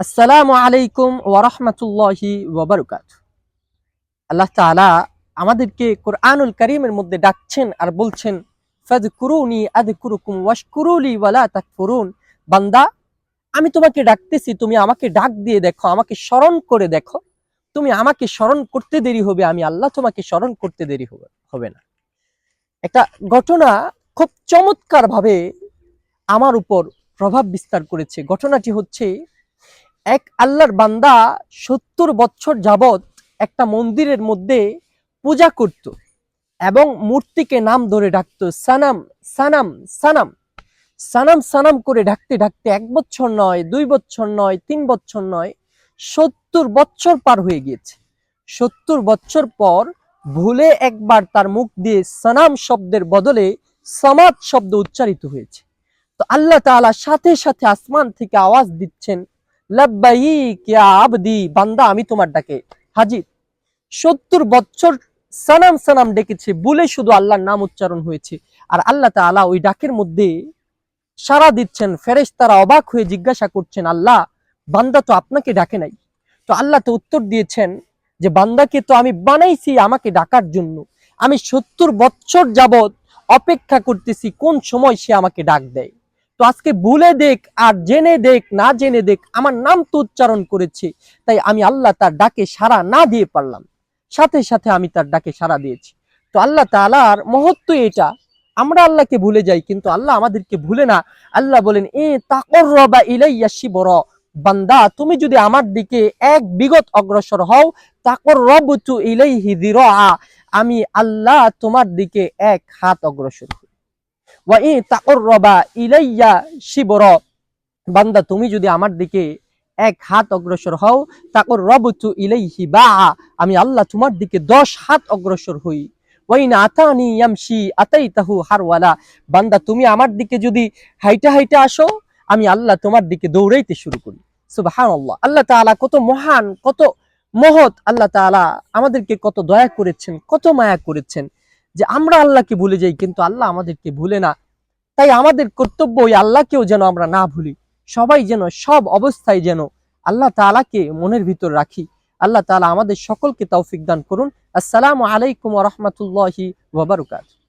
আসসালামু আলাইকুম ওরহমতুল্লাহি ওবরকাত আল্লাহ তাআলা আমাদেরকে কোরআনুল করিমের মধ্যে ডাকছেন আর বলছেন, ফাযকুরুনি আযকুরুকুম ওয়াশকুরুলি ওয়ালা তাক তাকফুরুন। বান্দা, আমি তোমাকে ডাকতেছি, তুমি আমাকে ডাক দিয়ে দেখো, আমাকে স্মরণ করে দেখো। তুমি আমাকে স্মরণ করতে দেরি হবে, আমি আল্লাহ তোমাকে স্মরণ করতে দেরি হবে হবে না। একটা ঘটনা খুব চমৎকার ভাবে আমার উপর প্রভাব বিস্তার করেছে। ঘটনাটি হচ্ছে এক আল্লাহর বান্দা সত্তর বছর যাবত একটা মন্দিরের মধ্যে পূজা করত এবং মূর্তিকে নাম ধরে ডাকতো, সানাম সানাম সানাম। সানাম সানাম করে ডাকতে ডাকতে এক বছর নয়, দুই বছর নয়, তিন বছর নয়, সত্তর বছর পার হয়ে গিয়েছে। সত্তর বছর পর ভুলে একবার তার মুখ দিয়ে সানাম শব্দের বদলে সামাদ শব্দ উচ্চারিত হয়েছে। তো আল্লাহ তাআলা সাথে সাথে আসমান থেকে আওয়াজ দিচ্ছেন বান্দা, আমি তোমার ডাকে। হাজির, সত্তর বছর সানাম সানাম ডেকেছে, বলে শুধু আল্লাহর নাম উচ্চারণ হয়েছে। আর আল্লাহ তাআলা ওই ডাকের মধ্যে সারা দিচ্ছেন, ফেরেশতারা অবাক হয়ে জিজ্ঞাসা করছেন, আল্লাহ, বান্দা তো আপনাকে ডাকে নাই। তো আল্লাহ তো উত্তর দিয়েছেন যে, বান্দাকে তো আমি বানাইছি আমাকে ডাকার জন্য। আমি সত্তর বছর যাবত অপেক্ষা করতেছি, কোন সময় সে আমাকে ডাক দেয়। তো আজকে ভুলে দেখ আর জেনে দেখ, না জেনে দেখ, আমার নাম তো উচ্চারণ করেছে। তাই আমি আল্লাহ তার ডাকে সাড়া না দিয়ে পারলাম। সাথে সাথে আমি তার ডাকে সাড়া দিয়েছি। তো আল্লাহ তালার মহত্ব এটা। আমরা আল্লাহকে ভুলে যাই, কিন্তু আল্লাহ আমাদেরকে ভুলে না। আল্লাহ বলেন, এ তাকর রবা ইলাইয়া শিবর। বান্দা, তুমি যদি আমার দিকে এক বিগত অগ্রসর হও তাকর রব তু ইলাইহি আমি আল্লাহ তোমার দিকে এক হাত অগ্রসর হই। বান্দা, তুমি যদি আমার দিকে এক হাত অগ্রসর হও তাকর রবতু ইলাইহি বা আমি আল্লাহ তোমার দিকে দশ হাত অগ্রসর হই। বান্দা, তুমি আমার দিকে যদি হাইটা হাইটা আসো, আমি আল্লাহ তোমার দিকে দৌড়াইতে শুরু করি। আল্লাহ কত মহান, কত মহৎ আল্লাহ তাআলা আমাদেরকে কত দয়া করেছেন, কত মায়া করেছেন। যে আমরা আল্লাহকে ভুলে যাই, কিন্তু আল্লাহ আমাদেরকে ভুলে না। তাই আমাদের কর্তব্য ওই আল্লাহকেও যেন আমরা না ভুলি। সবাই যেন সব অবস্থায় যেন আল্লাহ তালাকে মনের ভিতর রাখি। আল্লাহ তালা আমাদের সকলকে তৌফিক দান করুন। আসসালামু আলাইকুম রহমতুল্লাহি বারাকাতুহু।